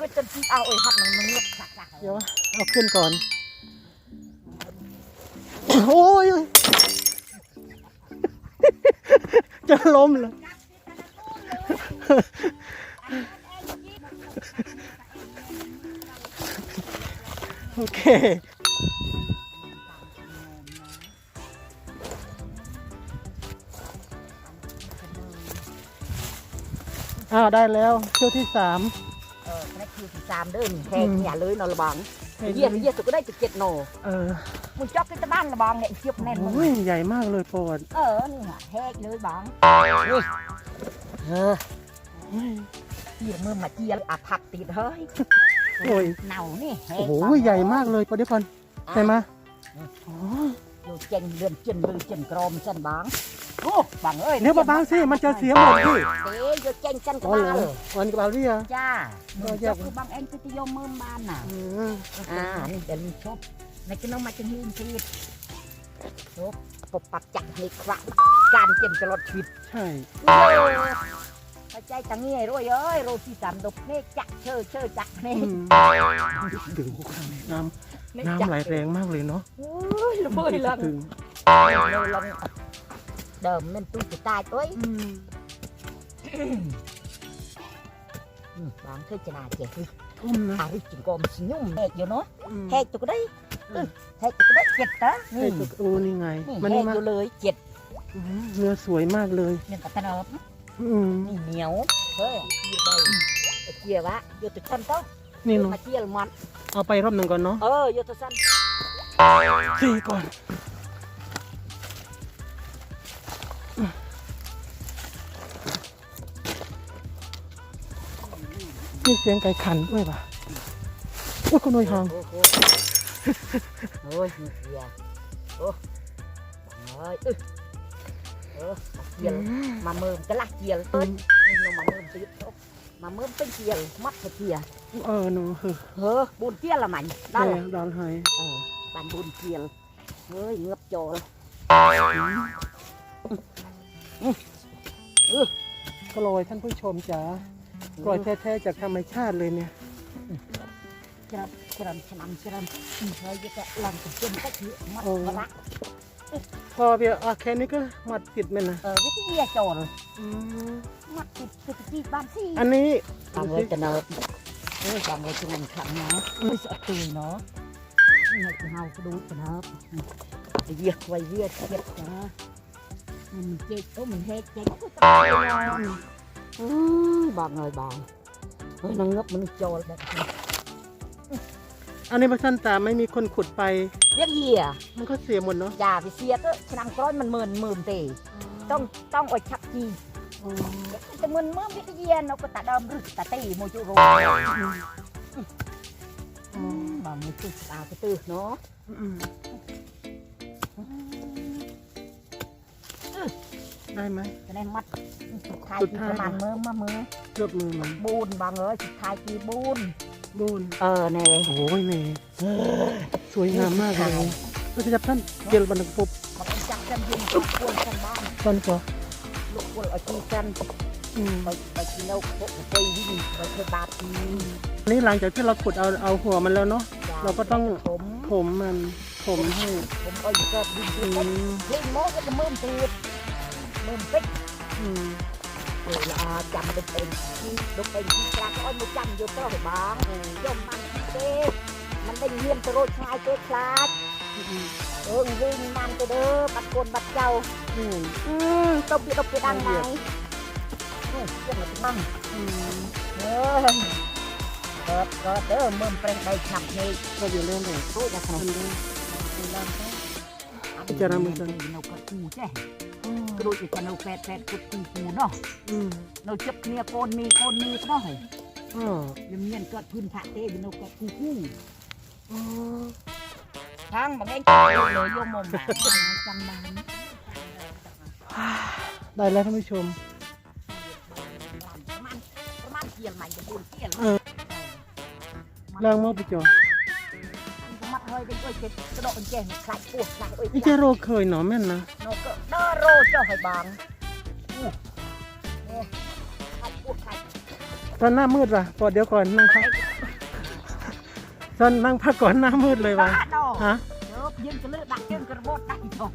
ก็จะเอาไอ้หัดมันมันเงียบสักสักเดี๋ยวเอาขึ้นก่อน โอ้ย จะล้มเลยโอเคอ้าวได้แล้วเที่ยวที่สาม เออนั่นคือสามเดินแทงอย่าเลยนอนระบังเห็นไหมเยี่ยมเยี่ยมสุดก็ได้จุดเจ็ดโนเออมึงจอกที่ตะบ้านระบังเนี่ยเทียบแน่นมึงโอ้ยใหญ่มากเลยปอดเออนี่ฮะแทกเลยบังเออโอ้ยเกี่ยมือมาเจียอาผักติดเฮ้ยโอ้ยเน่านี่แหกโอ้โหใหญ่มากเลยปอดเดี๋ยวก่อนใช่ไหมอ๋ออยู่เจงเดือนเจนลือเจนกรมเจนบัง โอ้บังเอ้ยเดี๋ยวบางๆสิมันจะเสียหมดพี่เดี๋ยวอยู่เจงเจนกอ๋อมาเหรอเลยวันกับอาเรียจ้าก็มึงแยจกอกคือบางเอ็งพิทยมมือบ้านน่ะอืมอ่านี่เดี๋ยวมึงชอบในกินน้องมาจังหินชีวิตชอบปบปักจักในครั้งการเจ็มตลอดชีวิตใช่เข้าใจตังเงี้ยรวยเอ้ยโรตีสามดกเนกจักเชอเชอจักเนอืกมดึงพวกเราเนี่ยน้ำน้ำไหลแรงมากเลยเนาะโอ้ยระเบิดลังถึงเลยลัง เดิมมันตู้จะตายตัวอืมบางเธอจะน่าเจ็บทุ่มนะอาริจิงกอมสิยุ่มแหกอยู่เนาะอืมแหกตัวก็ได้แหกตัวก็ได้เจ็ดนะเฮ้ยตัวโอ้นี่ไงนี่มันแหนี่กมาอยู่เลยเจ็ดอืมเนื้อสวยมากเลยเนี่ยตะตะเนิบอืมนี่เหนียวเฮ้ยยืดไปเจียวะโยตุชันโตนี่เนาะมาเจียวมันเอาไปรอบหนึ่งก่อนเนาะเออโยตุชันสี่ก่อน นี่เสียงไก่ขันด้วยป่ะโอ้ยคนน้อยหางโอ้โหโอ้ยนี่เจียวโอ้เฮ้ยเออเออมาเจียวมาเมิมกะละเจียวเอ้ยนี่น้องมาเมิมติดโอ้มาเมิมเป็นเจียวมัดเจียวเออหนูเฮ้ยเฮ้อบุญเจียวละมันได้ได้ละดอนหายเออบ้านบุญเจียวเฮ้ยเงือบโจรกลอยท่านผู้ชมจ๋า กลอยแท้ๆจากธรรมชาติเลยเนี่ยจรจรฉนำจรเฮ้ยจะลองจะจนก็คือมัดกะละพอเบียร์อะแค่นี้ก็มัดติดมันนะเออวิทยาโจรอืมมัดติดติดที่บ้านซี่อันนี้บางเลยจะเนิบเฮ้ยบางเลยจะลง ขังเนาะไม่สะตุยเนาะนี่ให้เฮาก็ดูจะเนิบไอ้เวียกไว้เวียกเจ็บนะมันเจ๊กก็มันเฮ็ดเจ๊กก็ตายเนาะอือบางเลยบางเฮ้ยนางเงือบมันโจรแบบนี้อันนี้พระท่านตาไม่มีคนขุดไป เรียกเหี้ยมันก็เสียหมดเนาะ อย่าไปเสียก็ฉนำกร้อยมันหมื่นหมื่นตีต้องต้องอดชักจีอ๋อแต่มันเมื่อวิทยาเราก็ตัดดอมรึตัดตีโมจุโรอ๋อบางมือตื้อตาก็ตื้อเนาะ ได้ไหมจะได้มัดสุดท้ายสุดที่ท้าย ประมาณมือมามือเลือบมือมันบูนบางเอ้ยสุดท้ายที่บูนบูนเออเน่โอ้ยนี่สวยงามมากเลยพระเจ้าท่านเกลบันทึกปุ๊บเขาเป็นจักกันยิงควรกันบ้านตอนก็ลูกควรเอาจีกันอืมไปไปกินเอาพวกไปวิ่งไปเคยบาดทีนี่หลังจากที่เราขุดเอาเอาหัวมันแล้วเนาะ เราก็ต้อง ผมผมมันผมให้ผมเอาอยู่ก็วิ่งอืวิ่งมวิ่งโม้ก็จะมืมตีด มืมปิ๊กอืมเออละจำเป็นเป็นที่ลูกเป็นที่กลางอ้อยมาจำอยู่ก็ให้บางยมมันเต้มันได้เงียบตะโรดชายเต้คลาดอืมเออวิ่งมันไปเด้อบัดกนบัดเจ้าอืมอืมตบปีตบปีดังไงอืมเรื่องอะไรบ้างอืมเออเกิดเกิดเด้อมึงเป็นใบขับนี่ก็อยู่เรื่องเลยรู้นะครัมับนได้เริ่มต้นพิจารณามือกันเราก็กูใช่ก็รู้จักกันเราแฟดแฟดกุดกูกูเนาะ อืมเราจับเนี่ยโกนมีโกนมีเนาะอ๋อยังเงียนเกิดพื้นผาเต้เป็นเราก็กูกูอ๋อทางบางเองเลยเลยโยมมมาจำได้ได้แล้วท่านผู้ชมประมาณประมาณเกียร์ใหม่จะบุญเกียร์เออล้างหม้อไปจอ มัดเฮ้ยเป็นเอ้ยเจ็ดกระโดดเป็นเจนคลายปวดคลายเอ้ย อีเจโรเคยหนอแม่นนะ โนก็เดอโรเจ้าให้บางอู้โอ้คลายปวดคลาย ตอนหน้ามืดว่ะปอดเดี๋ยวก่อนนั่งพักตอนนั่งพักก่อนหน้ามืดเลยว่ะ บ้าดอก ฮะ เดี๋ยวយើងក៏លើកដាក់យើងក៏របត់ដាក់ចុះ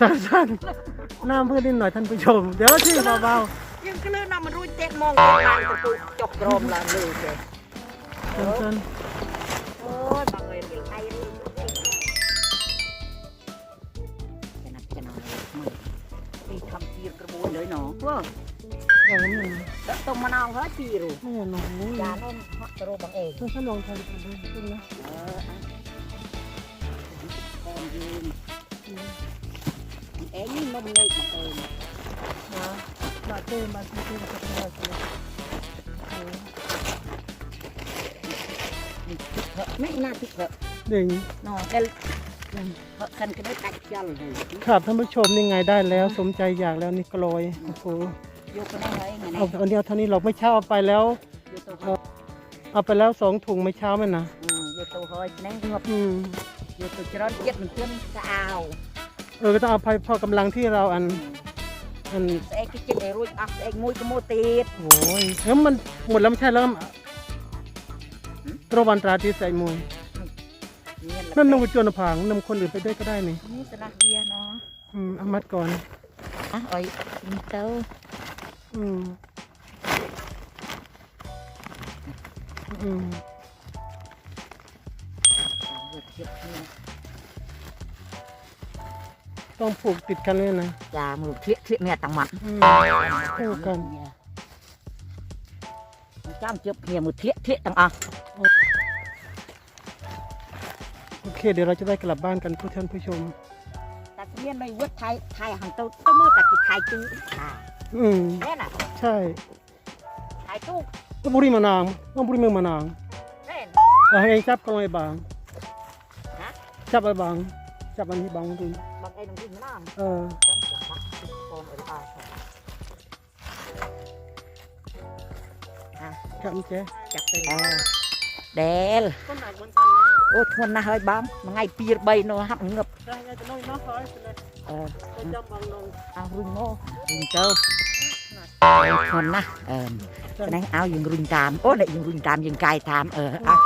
สั้นๆหน้ามืดนิดหน่อยท่านผู้ชม เดี๋ยวที่เบา យើងក៏លើកដាក់មិនរួចទេមកឡើងទៅទូចុះក្រមឡើងលើទេ ๆสั้น អូ นาะว้าวเอาแล้วมันตรงมะนาวเขาปีรูไม่เอาหนองนี่ยาโน่นฮะตรูบังเองเพื่นลองทำได้ขึ้นนะเอ็นนี่มันเลยบัเอิญนะมาเติมมาเติมกับเราไม่น่าติดเหรอหนึ่งนอนแต่ ទីក เด่ง ណោដែលខានក៏ได้ដាច់ចលហើយ ครับท่านผู้ชมนี่ไงได้แล้ว สมใจอยากแล้วนี่กลอยโอ้โห យកទៅនេះហើយថ្ងៃ เอา នេះ อันเดียวเท่านี้เราไม่เช้าเอาไปแล้ว យកទៅ เอาไปแล้วสองถุงไม่เช้ามันนะ យកទៅហើយនេះងាប់ อืม យកទៅច្រើនចិត្តមិនទាន់ស្អាវ เออก็ต้องเอาไปพอกำลังที่เราอันอัน ស្អែកគេចិត្តឲ្យរួចអស់ស្អែកមួយក៏មកទៀត โอ้ยแล้วมันหมดแล้วไม่ใช่แล้วตรวันตราที่ใส่มวย មាន นั่นนงกระจวนผางนำคนอื่นไปด้วยก็ได้ไหมนี่สลักเบียเนาะอืมเอามัดก่อนอะอ้อยมีเต้าอืมอืมต้องผูกติดกันเลยนะจ้าหมูเทียเทียแม่ตังมัดผูกกันจ้ามเจ็บเหี่ยหมูเทียเทียตังอะ เคเดี๋ยวเราจะได้กลับบ้านกันผู้ท่านผู้ชมแต่เลี้ยนไม่วัดไทยไทยหันตัวตัวมือตะดกิไทยจื้ออืมเนี่ะใช่ไทยตู้ต้วบุรีมานางต้องบุรีเมืองมานางเออเองจับกันไอ้บางจับไอ้บางจับอันที่บางจริงบางไอ้หนุ่มจริงมานางเออจับมั้ยเจ๊จับไปแล้เดลคนหนคนตัน អូធ្ងន់ណាស់ហើយបងមួយថ្ងៃ2 3នោះហាប់ងឹបចាស់ទៅនោះនោះហើយអឺចាំបងនោះអារុញមករុញទៅធ្ងន់ណាស់អឺនេះឲ្យយើងរុញតាមអូនេះយើងរុញតាមយើងកាយតាមអឺអស់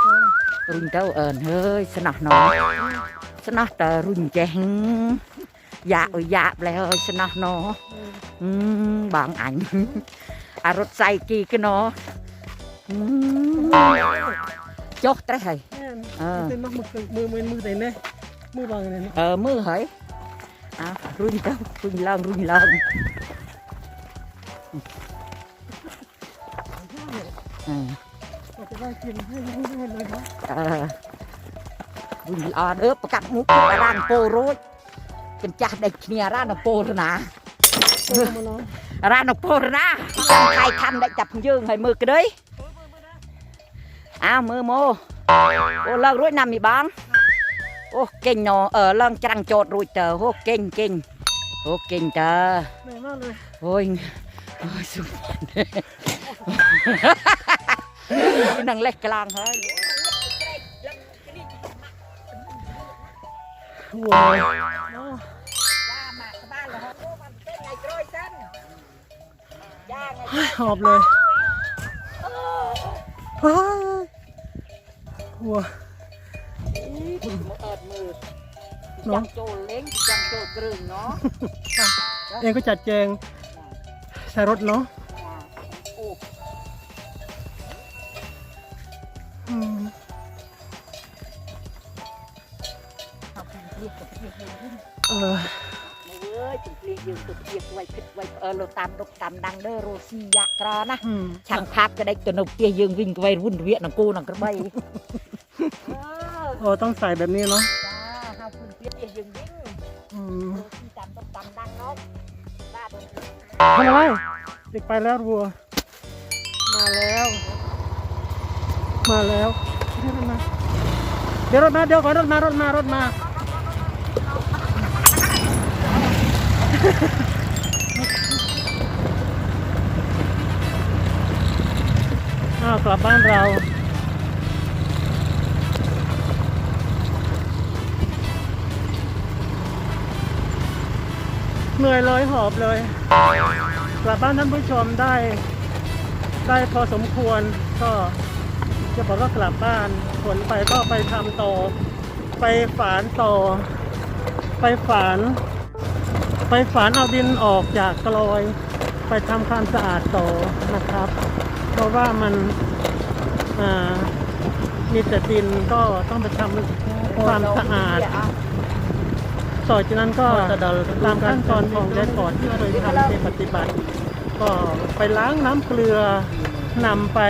រុញទៅអើអើយស្នោះណោស្នោះតើរុញចេះយ៉ាអុយ៉ាប្លែអើយស្នោះណោបងអញអារត់សៃគីកណោចុះត្រេះហើយ แม่น អឺ เป็นมักมือมือมือมือไหนเนี่ยมือบางไหนเนี่ย អឺមើលហើយអើរុញទៅរុញឡើងរុញឡើងអឺ เราจะได้กินให้ให้ให้เลยครับ អឺវិញល្អអើប្រកាត់មុខអារានពោរួចកញ្ចាស់ដេកគ្នាអារានពោរណា เออมาเนาะ អារានពោរណាចាំខៃខំដេកចាប់យើងឲ្យមើលក្តី อ้าวมือโมโอ้เลิกรุ่ยนำมีบ้างโอ้เก่งเนาะเออเลิกจังโจดรุ่ยเจอโอ้เก่งเก่งโอ้เก่งเจอเหนื่อยมากเลยโอ้ยโอ้ยสุดนั่งเล็กกลางเฮ้ยว้าวหอบเลย มือเนอะจังโจลเล้งจังโจลกรึงเนาะเองก็จัดแจงใส่รถเนาะโอ้อืมเอาไปเรียกกับเรียกเลยเออเว้ยจุดเรียกยืนจุดเรียกไว้พิดไว้เออเราตามดกตามดังเด้อโรซี่ยะกรอนะอืมช่างภาพก็ได้ตัวนุกเตี้ยยืนวิ่งไปวุ่นเวียนนังกูนังกระใบ เออโอ้ต้องใส่แบบนี้เนาะจ้าเฮาคุณเตี้ยยืนวิ่งอืมโรซี่ตามดกตามดังเนาะบ้าบนทำอะไรเด็กไปแล้ววัว มาแล้ว มาแล้วเดี๋ยวรถมาเดี๋ยวรถมาเดี๋ยวก่อนรถมารถมารถมาอ้าวกลับบ้านเรา เหนื่อยเลยหอบเลยกลับบ้านท่านผู้ชมได้ ได้พอสมควรก็จะบอกก็กลับบ้านขนไปก็ไปทำต่อไปฝานต่อไปฝาน ไปฝานเอาดินออกจากกลอย ไปทำความสะอาดต่อนะครับ เพราะว่ามันมีแต่ดินก็ต้องไปทำความสะอาด ต่อจากนั้นก็ตามขั้นตอนของยายก่อนที่เคยทำในปฏิบัติ ก็ไปล้างน้ำเกลือนำไป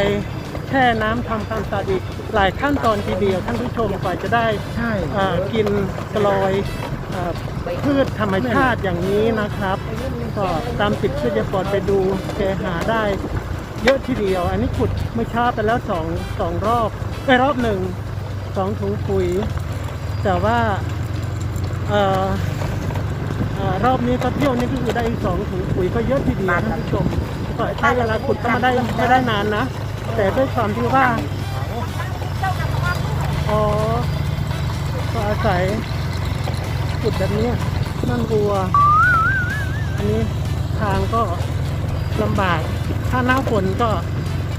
แช่น้ำทำความสะอาดอีกหลายขั้นตอนทีเดียวท่านผู้ชมกว่าจะได้ใช่อ่ากินกลอยอาพืชธรรมชาติอย่างนี้นะครับก็ตามติดพืชยาปอดไปดูแกหาได้ เยอะทีเดียว อันนี้ขุดเมื่อเช้าไปแล้วสองสองรอบไปรอบหนึ่งสองถุงปุ๋ย แต่ว่าเอ่อเอ่อ รอบนี้ก็เที่ยวนี้ก็คือได้อีกสองถุงปุ๋ยก็เยอะทีเดียวท่านผู้ชมก็ใช้เวลาขุดก็ไม่ได้ไม่ได้นานนะ แต่ด้วยความที่ว่าอ๋อก็อาศัยจุดแบบนี้นั่นวัว อันนี้ทางก็ลำบาก ถ้าหน้าฝนก็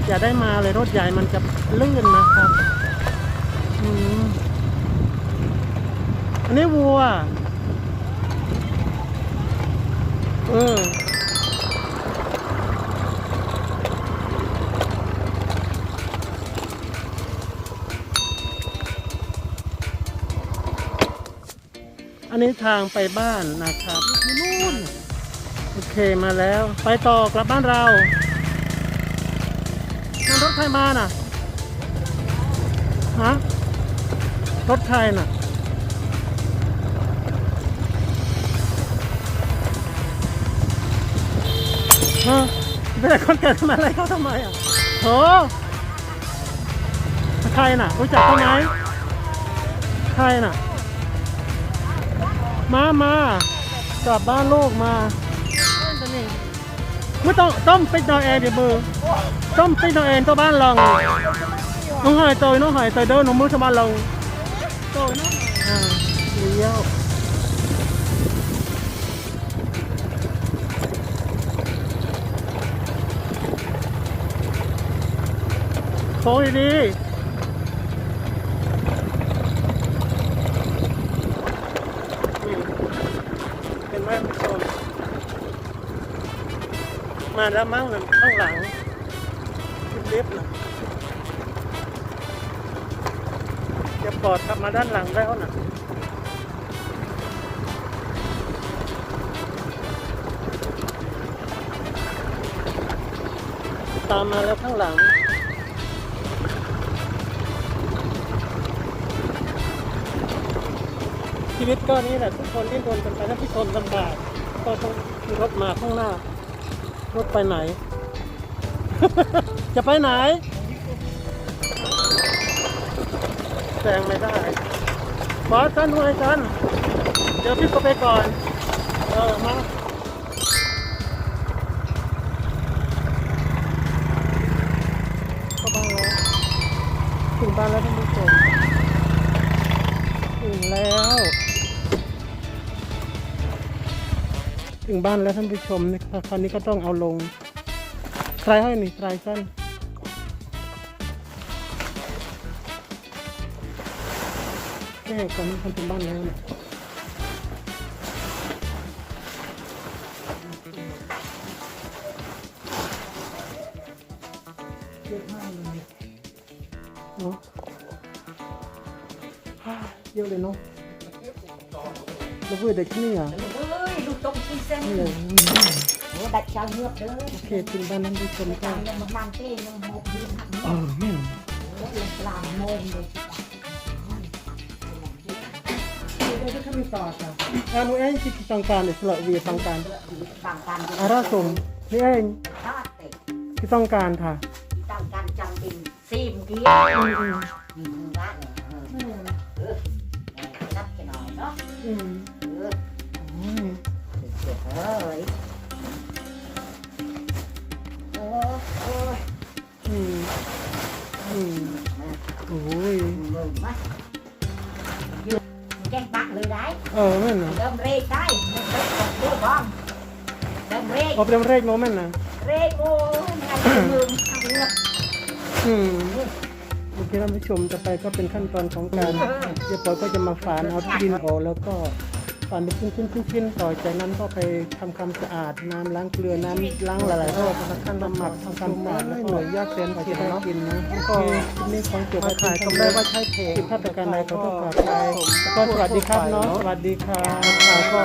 อย่าได้มาเลยรถใหญ่มันจะลื่นนะครับ อืมอั นนี้วัว เอออันนี้ทางไปบ้านนะครับนู่นโอเคมาแล้ว ไปต่อกลับบ้านเรานั่นรถใครมาน่ะฮะรถใครน่ะ ฮะเป็นคนเกิดทำอะไรเขาทำไมอะโหใครน่ะ รู้จักเขาไหมใครน่ะ มามากลับบ้านลูกมาไม่ต้องต้มปิดนอยเองเดี๋ยวมือต้มปิดนอยเองตัวบ้านลองน้องหอยตัวน้องหอยตัวเดินน้องมือตัวบ้านลองตัวน้องอ่าเลี้ยว ค้งดีๆเป็นไหมผู้ชมมาแล้วมั้งนั่นข้างหลังขึ้นลิฟต์นะจะปลอดขับมาด้านหลังแล้วนะตามมาแล้วข้างหลัง ชีวิตก็นี้แหละทุกคนที่โดนกันไปถ้าพี่คนลำบากก็ต้องรถมาข้างหน้ารถไปไหน จะไปไหนแซงไม่ได้บอสกันด้วยกันเดี๋ยวพี่ก็ไปก่อน เออมาเข้าบ้านแล้วถึงบ้านแล้วท่านผู้ชมถึงแล้ว ถึงบ้านแล้วท่านผู้ชมนี่คราวนี้ก็ต้องเอาลงใครให้นี่ใครสั้นแค่ตอนนี้คนถึงบ้านแล้วเนี่ยเยอะมากเลยเนาะเยอะเลยเนาะแล้วเพื่อเด็กนี่อะ ơi lụt tông xi sen นี่อะ Ủa, đặt sao ngược đó โอเคถึงบ้านนั้นผู้ชมก็ Làm nhưng mà làm tê nhưng mà một đứa thẳng เออแม่น Ủa, làm mồm rồi chị bảo. เดี๋ยวจะมีต่อค่ะอ่าหนูเองที่ต้องการอิสระเวียต้องการ Bằng cam đi อาราสมนี่เอง Đó, tệ ที่ต้องการค่ะ Bằng cam trong tìm Sim kia อืมอืม Ừ, Tuyệt vời Ôi, ôi อืมอืมโอ้ย mừng quá Cái bạc lười đấy เออแม่นนะ Đâm rê cái Đâm rê còn đứa con Đâm rê เอาไปเรียมเรกโนแม่นนะ Rê cô Ngày mừng Thằng ngược อืมโอเคท่านผู้ชมต่อไปก็เป็นขั้นตอนของการเดี๋ยวปอยก็จะมาฝานเอาดินออกแล้วก็ ฝานเป็นชิ้นๆชิ้นๆต่อจากนั้นก็ไปทำความสะอาดน้ำล้างเกลือน้ำล้างหลายๆรอบแล้วขั้นบำหมักทำความสะอาดแล้วก็หน่วยยากเส้นเอาเขีจะยนได้เนาะกินนะก็ก็นี่ของเกี่ยวมากับขายก็ได้ว่าใช้เพงผิดพลาดประการใดขอโทษขออภัยก็สวัสดีครับเนาะสวัสดีครับก็